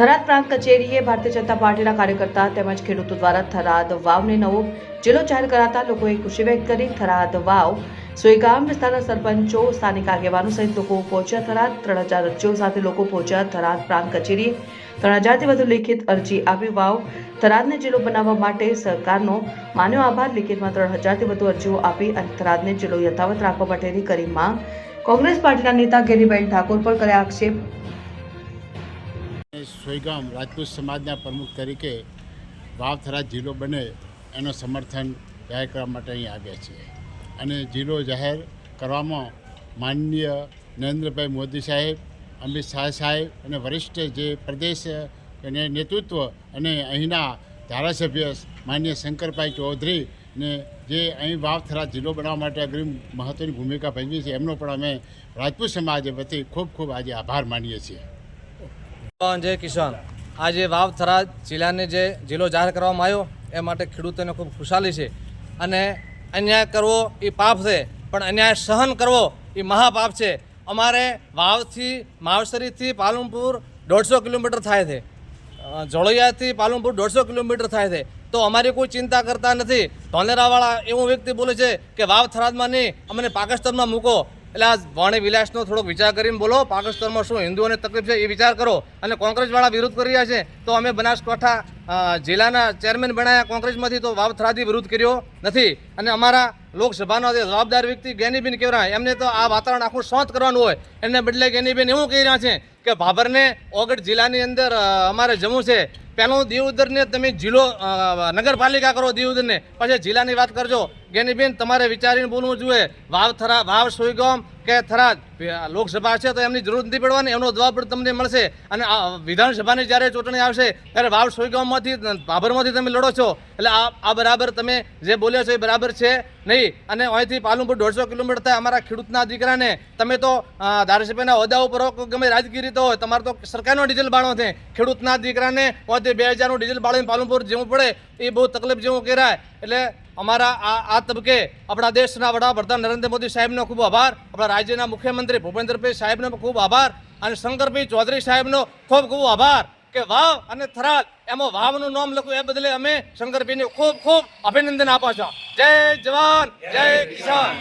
થરાદ પ્રાંત કચેરીએ ભારતીય જનતા પાર્ટીના કાર્યકર્તા તેમજ ખેડૂતો દ્વારા થરાદ વાવને નવો જિલ્લો જાહેર કરાતા લોકોએ ખુશી વ્યક્ત કરી. થરાદ વાવ સોયગામ વિસ્તારના સરપંચો, સ્થાનિક આગેવાનો સહિત લોકો પહોંચ્યા થરાદ. ત્રણ હજાર અરજીઓ સાથે લોકો પહોંચ્યા થરાદ પ્રાંત કચેરીએ ત્રણ હજારથી વધુ લિખિત અરજી આપી વાવ થરાદને જિલ્લો બનાવવા માટે સરકારનો માન્યો આભાર. લિખિતમાં ત્રણ હજારથી વધુ અરજીઓ આપી અને થરાદને જિલ્લો યથાવત રાખવા માટેની કરી માંગ. કોંગ્રેસ પાર્ટીના નેતા ગેરીબેન ઠાકોર પર કર્યા આક્ષેપ. સોયગામ રાજપૂત સમાજના પ્રમુખ તરીકે વાવથરા જિલ્લો બને એનો સમર્થન જાહેર કરવા માટે અહીં આવ્યા છીએ. અને જિલ્લો જાહેર કરવામાં માનનીય નરેન્દ્રભાઈ મોદી સાહેબ, અમિત શાહ સાહેબ અને વરિષ્ઠ જે પ્રદેશ અને નેતૃત્વ અને અહીંના ધારાસભ્ય માન્ય શંકરભાઈ ચૌધરી ને જે અહીં વાવથરા જિલ્લો બનાવવા માટે અગ્રીમ મહત્ત્વની ભૂમિકા ભજવી છે, એમનો પણ અમે રાજપૂત સમાજ વતી ખૂબ ખૂબ આજે આભાર માનીએ છીએ. જય કિસાન. આજે વાવ થરાદ જિલ્લાને જે જિલ્લો જાહેર કરવામાં આવ્યો, એ માટે ખેડૂતોને ખૂબ ખુશાલી છે. અને અન્યાય કરવો એ પાપ છે, પણ અન્યાય સહન કરવો એ મહાપાપ છે. અમારે વાવથી, માવસરીથી પાલનપુર દોઢસો કિલોમીટર થાય છે. જોળિયાથી પાલનપુર દોઢસો કિલોમીટર થાય છે. તો અમારી કોઈ ચિંતા કરતા નથી. ધોલેરાવાળા એવું વ્યક્તિ બોલે છે કે વાવ થરાદમાં નહીં, અમને પાકિસ્તાનમાં મૂકો. એટલે આ વાણી વિલાસનો થોડોક વિચાર કરીને બોલો. પાકિસ્તાનમાં શું હિન્દુઓને તકલીફ છે એ વિચાર કરો. અને કોંગ્રેસવાળા વિરોધ કરી રહ્યા છે, તો અમે બનાસકાંઠા જિલ્લાના ચેરમેન બનાવ્યા કોંગ્રેસમાંથી તો વાવ થરાદી વિરોધ કર્યો નથી. અને અમારા લોકસભાનો જે જવાબદાર વ્યક્તિ ગેનીબેન કહેવાય એમને તો આ વાતાવરણ આખું શાંત કરવાનું હોય. એને બદલે ગેનીબેન એવું કહી રહ્યા છે કે ભાભરને ઓગઢ જિલ્લાની અંદર અમારે જમવું છે. પહેલું દિયોદરને તમે જિલ્લો નગરપાલિકા કરો દિયોદરને પછી જિલ્લાની વાત કરજો. ગેનીબેન, તમારે વિચારીને બોલવું જોઈએ. વાવ થરા, વાવ સોયગામ કે થરાદ લોકસભા છે તો એમની જરૂર નથી પડવાની એમનો જવાબ પણ તમને મળશે. અને વિધાનસભાની જ્યારે ચૂંટણી આવશે, ત્યારે વાવ સોયગામમાંથી ભાભરમાંથી તમે લડો છો. એટલે આ આ બરાબર તમે જે બોલ્યો છો એ બરાબર છે નહીં. અને અહીંથી પાલનપુર દોઢસો કિલોમીટર થાય અમારા ખેડૂતના દીકરાને. તમે તો ધારાસભ્યના હોદ્દા ઉપર ગમે રાજકીય રીતે હોય, તમારે તો સરકારનો ડીઝલ બાળો છે. ખેડૂતના દીકરાને અહીંથી બે હજારનું ડીઝલ બાળીને પાલનપુર જેવું પડે, એ બહુ તકલીફ જેવું કહેવાય. એટલે અમારા આ આ તબકે આપણા દેશના વડાપ્રધાન નરેન્દ્ર મોદી સાહેબનો ખૂબ આભાર. આપણા રાજ્યના મુખ્યમંત્રી ભૂપેન્દ્રભાઈ સાહેબનો ખૂબ આભાર અને શંકરભાઈ ચૌધરી સાહેબનો ખૂબ ખૂબ આભાર કે વાવ અને થરાદ, એમાં વાવનું નામ લખ્યું એ બદલે અમે શંકરભાઈને ખૂબ ખૂબ અભિનંદન આપો છો. જય જવાન, જય કિસાન.